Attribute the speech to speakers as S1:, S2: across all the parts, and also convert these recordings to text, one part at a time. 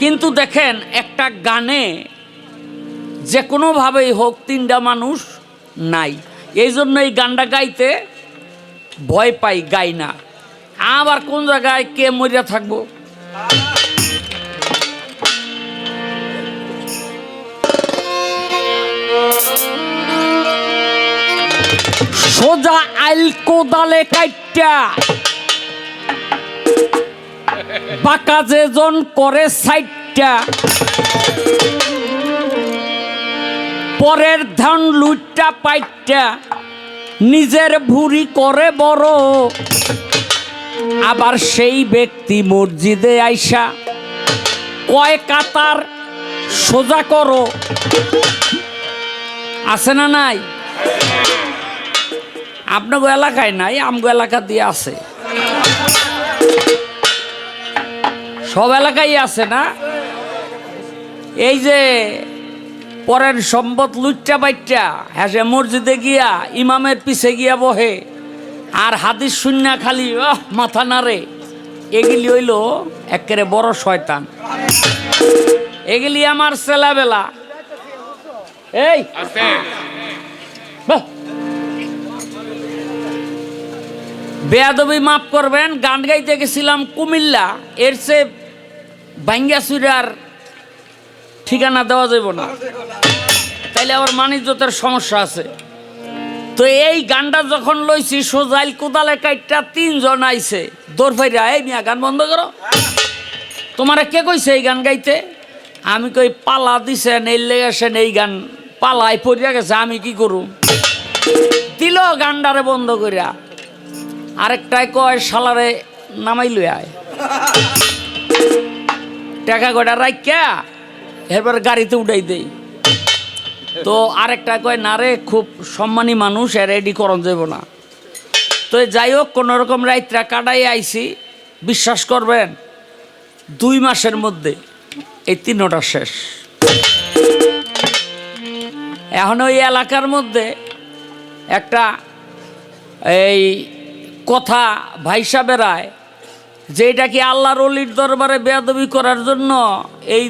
S1: কিন্তু দেখেন, একটা গানে যে কোনোভাবেই হোক তিনটা মানুষ নাই। এই জন্য এই গানটা গাইতে ভয় পাই, গাই না। আবার কোন জায়গায় কে মরিয়া থাকব? সোজা আইল কোদালে কাইটা বাঁকা যেজন করে সাইটটা। পরের ধান লুটটা পাইটটা। নিজের ভুরি করে বড়। আবার সেই ব্যক্তি মসজিদে আইসা কয় কাতার সোজা করো। আছে না নাই? আপনাকে এলাকায় নাই, আমগো এলাকা দিয়ে আছে। সব এলাকায় আছে না? এই যে পরের সম্পদ লুচ্চা বাইচ্চা হ্যাঁ মসজিদে গিয়া ইমামের পিছে গিয়া বহে আর হাদিস শূন্য খালি মাথা নাড়ে। এগুলি হইল একেবারে বড় শয়তান। এগুলি আমার ছেলাবেলা। এই। বেয়াদবি মাফ করবেন গান গাইতে গেছিলাম কুমিল্লা। এর সে বাঙ্গাসুরার ঠিকানা দেওয়া যাব না। তাইলে আবার মানিজ্যতের সমস্যা আছে। তো এই গানটা যখন লইছি সোজাইল কোদালে কাইটটা তিনজন আইছে। দৌড় ফাইরা, এই মিয়া, গান বন্ধ করো। তোমারে কে কইছে এই গান গাইতে? আমি কই, পালা দিছেন, এই লেগেছেন এই গান পালাই পড়িয়া গেছে, আমি কি করুম? দিল গানটারে বন্ধ করিয়া আরেকটাই কয়, শালারে নামাই লই আয়। টাকা কয়টা রাখিয়া এরপর গাড়িতে উঠাই দেই। তো আরেকটা কয়, না রে, খুব সম্মানী মানুষ, এর রেডি করন যাব না। তো যাই হোক, কোনো রকম রাইতরা কাটাই আইছি। বিশ্বাস করবেন, দুই মাসের মধ্যে এই তিনোটা শেষ। এখন ওই এলাকার মধ্যে একটা এই কথা ভাইসা বেড়ায় যে এটা কি আল্লাহর অলির দরবারে বেয়াদবি করার জন্য, এই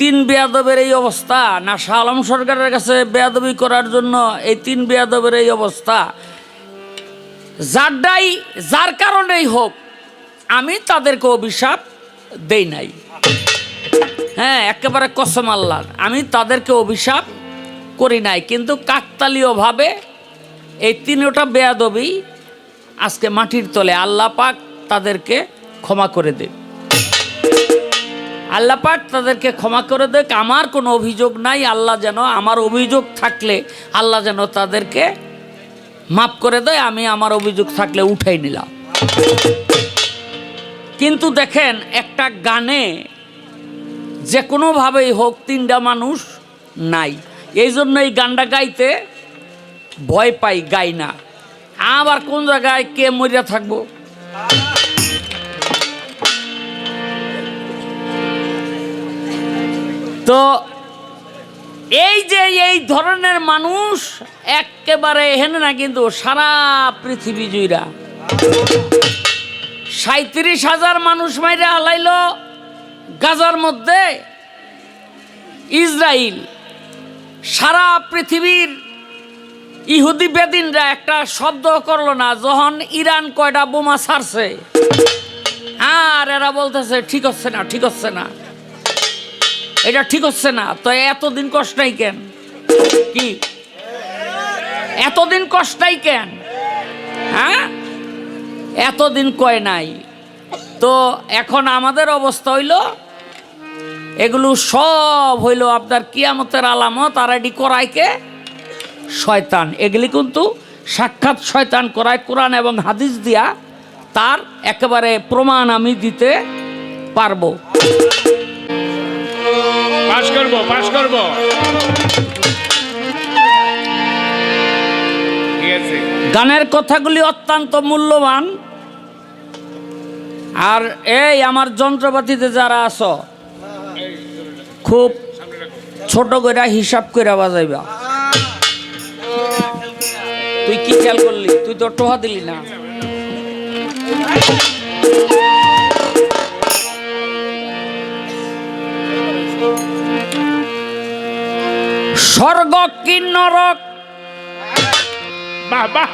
S1: তিন বেয়াদবের এই অবস্থা না শাহ আলম সরকারের কাছে বেয়াদবি করার জন্য এই তিন বেয়াদবের এই অবস্থা? যারটাই, যার কারণেই হোক, আমি তাদেরকে অভিশাপ দেই নাই। হ্যাঁ একেবারে কসম আল্লাহর আমি তাদেরকে অভিশাপ করি নাই। কিন্তু কাকতালীয়ভাবে এই তিনটা বেয়াদবি আজকে মাটির তলে আল্লাহ পাক তাদেরকে ক্ষমা করে দে। আল্লাহ পাক তাদেরকে ক্ষমা করে দেখ, আমার কোনো অভিযোগ নাই, আল্লাহ যেন আমার অভিযোগ থাকলে আল্লাহ যেন তাদেরকে মাফ করে দেয়, আমি আমার অভিযোগ থাকলে উঠাই নিলাম। কিন্তু দেখেন, একটা গানে যে কোনোভাবেই হোক তিনটা মানুষ নাই। এই জন্য এই গানটা গাইতে ভয় পাই, গাই না। আবার কোন জায়গায় কে মরিয়া থাকব? তো এই যে এই ধরনের মানুষ একেবারে হেন না কিন্তু সারা পৃথিবী জুইরা। সাঁত্রিশ হাজার মানুষ মাইরা হালাইল গাজার মধ্যে ইসরায়েল সারা পৃথিবীর ইহুদি বেদিনরা একটা শব্দ করল না, যখন ইরান কয়টা বোমা ছাড়ছে? আর এরা বলতেছে, ঠিক হচ্ছে না, ঠিক হচ্ছে না। এটা ঠিক হচ্ছে না। তো এতদিন কষ্টাই কেন? কি? এতদিন কষ্টাই কেন? হ্যাঁ? এতদিন কয় নাই। তো এখন আমাদের অবস্থা হইল, এগুলো সব হইল আপনার কিয়ামতের আলামত আর এটি করাইকে শয়তান। এগুলি কিন্তু সাক্ষাৎ শয়তান করায় কোরআন এবং হাদিস দিয়া তার একেবারে প্রমাণ আমি দিতে পারব।
S2: পাস করব পাস করব।
S1: গানের কথাগুলি অত্যন্ত মূল্যবান। আর এই আমার যন্ত্রপাতিতে যারা আছো, খুব ছোট করে হিসাব করে বাজাইবা। তুই কি খেয়াল করলি? তুই তো টোহা দিলি না। স্বর্গ কি নরক?
S2: বাহ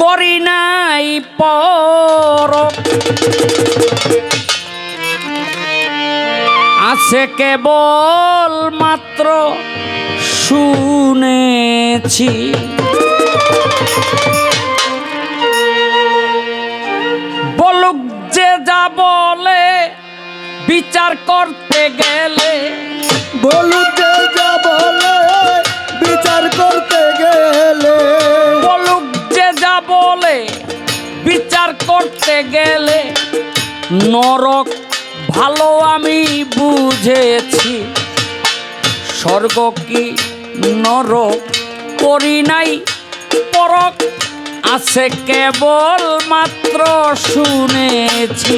S1: করি নাই পরক আছে কেবল মাত্র শুনেছি। বলুক যে যা বলে বিচার করতে গেলে।
S3: বলুন যে গেলে
S1: নরক ভালো আমি বুঝেছি। স্বর্গ কি নরক করি নাই? পরক আছে কেবল মাত্র শুনেছি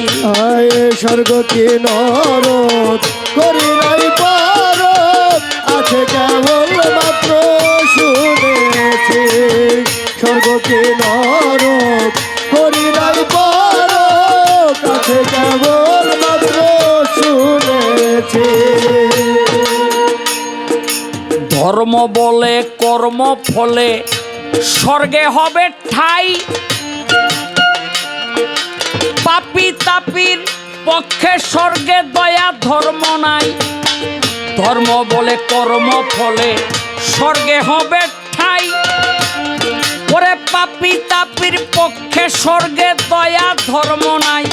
S3: স্বর্গ কি নরক করি
S1: ধর্ম বলে, কর্ম ফলে। স্বর্গে হবে ঠাই। পাপি তাপির পক্ষে স্বর্গে দয়া ধর্ম নাই। ধর্ম বলে, কর্ম ফলে স্বর্গে হবে ঠাই। ওরে পাপি তাপির পক্ষে স্বর্গে দয়া ধর্ম নাই।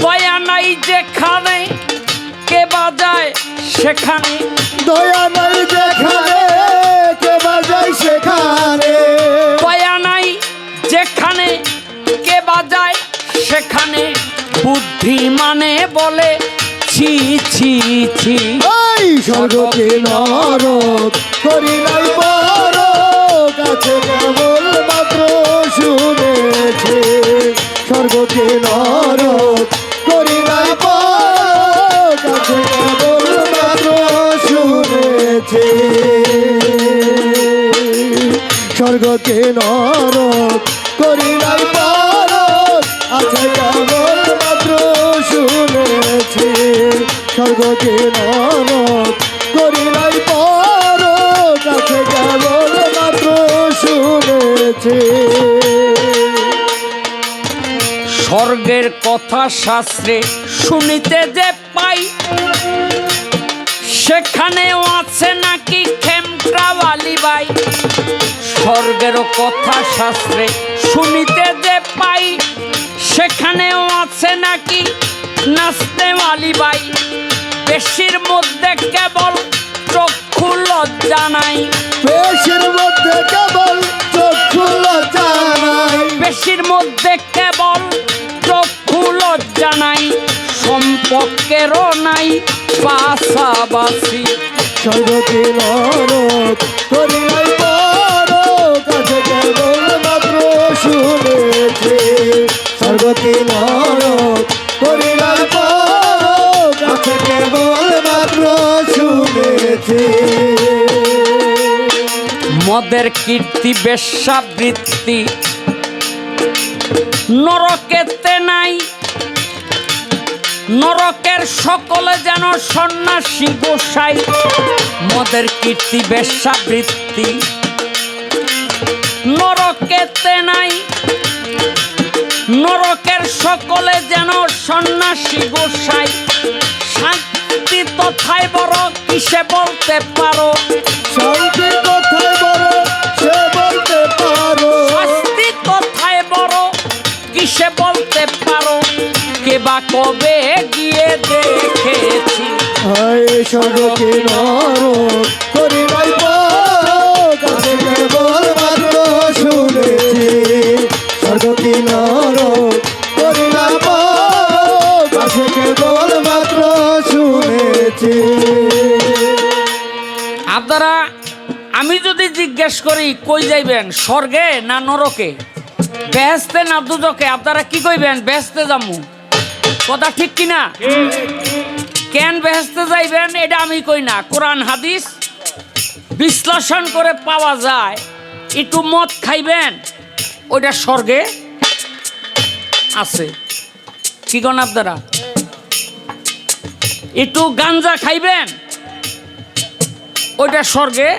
S1: দয়া নাই যেখানে কে বাজায় সেখানে?
S3: দয়া নাই যেখানে কে বাজায় সেখানে।
S1: দয়া নাই যেখানে কে বাজায় সেখানে। বুদ্ধি মানে বলে ছি ছি ছি।
S3: ওই স্বর্গ কি নরক করি নাই পরক আছে কেবল মাত্র শুনেছি। স্বর্গ কি নরক কি নরক করি নাই আছে কেবল মাত্র শুনেছি? নরক করি নাই পরক। আছে কেবল মাত্র শুনেছি?
S1: স্বর্গের কথা শাস্ত্রে শুনিতে যে পাই সেখানেও আছে নাকি খেমটাওয়ালি বাই? স্বর্গের কথা শাস্ত্রে শুনিতে যে পাই সেখানেও আছে নাকি নাচতেওয়ালি বাই? বেশির মধ্যে কেবল চক্ষু লজ্জা নাই।
S3: পেশের মধ্যে কেবল চক্ষু জানাই
S1: বেশির মধ্যে কেবল সম্পর্কেরও নাই পাশাপাশি।
S3: কেবল মাত্র শুনেছি। কেবল মাত্র শুনেছি।
S1: মদের কীর্তি বেশ্যাবৃত্তি নরকেতে নাই নরকের সকলে যেন সন্ন্যাসী গোসাই, মদের কীর্তি, বেশ্যাবৃত্তি। নরকেতে নাই, নরকের সকলে যেন সন্ন্যাসী গোসাই, শান্তি তথায় বড় কিসে বলতে পারো?
S3: শান্তি স্বর্গ কি নরক করি নাই পরক আছে কেবল মাত্র শুনেছি স্বর্গ কি নরক করি কেবল মাত্র শুনেছি।
S1: আপনারা আমি যদি জিজ্ঞেস করি কই যাইবেন স্বর্গে না নরকে? বেহেস্তে না দুজকে আপনারা কি কইবেন বেহেস্তে যামু। কথা ঠিক কিনা? কেন বেহেস্তে যাইবেন? এটা আমি কই না। কোরআন হাদিস বিশ্লেষণ করে পাওয়া যায়। একটু মদ খাইবেন ওইটা স্বর্গে আছে। কি কোন আপনারা একটু গাঞ্জা খাইবেন ওইটা স্বর্গে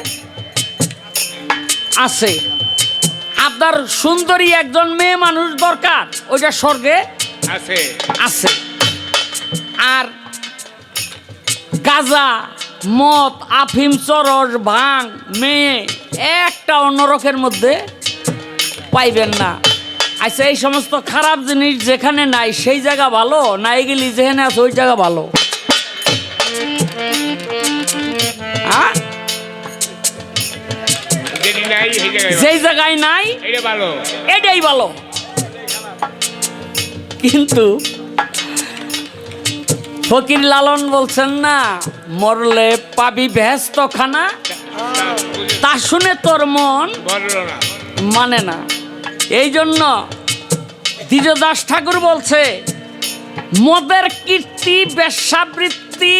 S1: আছে। আপনার সুন্দরী একজন মেয়ে মানুষ দরকার ওইটা স্বর্গে
S2: আছে।
S1: আছে। আর গাজা মদ আফিম চরস ভাং মেয়ে একটা নরকের মধ্যে পাইবেন না। আচ্ছা এই সমস্ত খারাপ জিনিস যেখানে নাই সেই জায়গা ভালো? নাই গেলি যেখানে আছে ওই জায়গা ভালো? যেই জায়গায় নাই এটাই ভালো। কিন্তু ফকির লালন বলছেন না, মরলে পাবি ভেস্ত খানা তা শুনে তোর মন মানে না। এই জন্য দ্বিজদাস ঠাকুর বলছে, মদের কীর্তি, বেশ্যাবৃত্তি,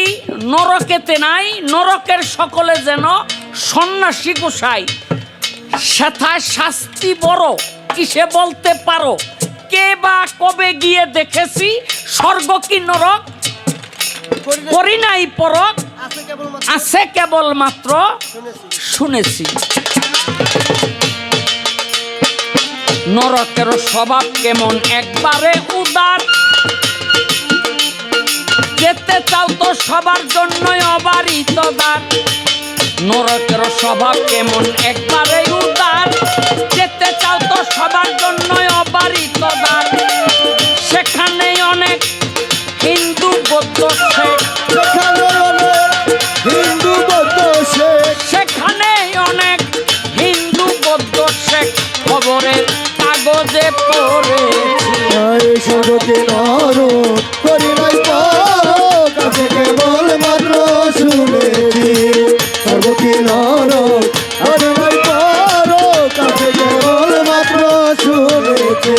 S1: নরকেতে নাই, নরকের সকলে যেন সন্ন্যাসী গোসাই। সেথা শাস্তি বড়, কিসে বলতে পারো? কে বা কবে গিয়ে দেখেছি, স্বর্গ কি নরক? করি নাই পরক আছে কেবল মাত্র শুনেছি। নরকের স্বভাব কেমন? একবারে উদার। যেতে চাও তো সবার জন্যই অবারিত দ্বার। নরকের স্বভাব কেমন? একবারে উদার। যেতে চাও তো সবার জন্যই অবারিত দ্বার। সেখানে অনেক হিন্দু বৌদ্ধ কাগজে পড়েছি।
S3: এই করি নাই কাছে কেবল মাত্র শুনেছি। স্বর্গকে নরক করি নাই কাছে কেবল মাত্র শুনেছি।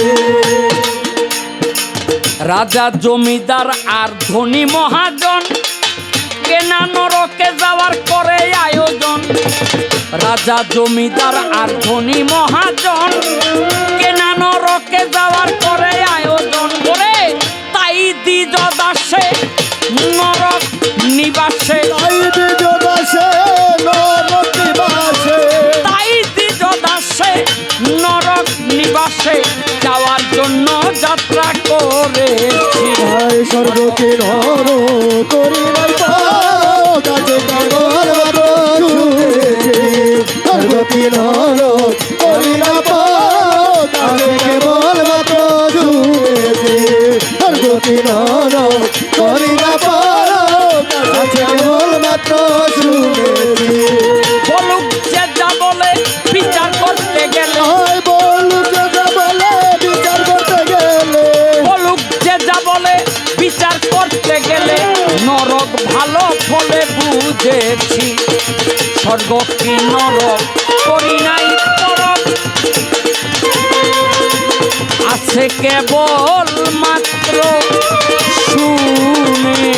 S1: রাজা জমিদার আর ধনী মহাজন কেনা নরকে যাওয়ার করে আয়োজন। রাজা জমিদার আর ধনী মহাজন বিচার করতে গেলে নরক ভালো ফলে বুঝেছি। স্বর্গ কি নরক? করি নাই নরক আছে কেবল মাত্র শুনে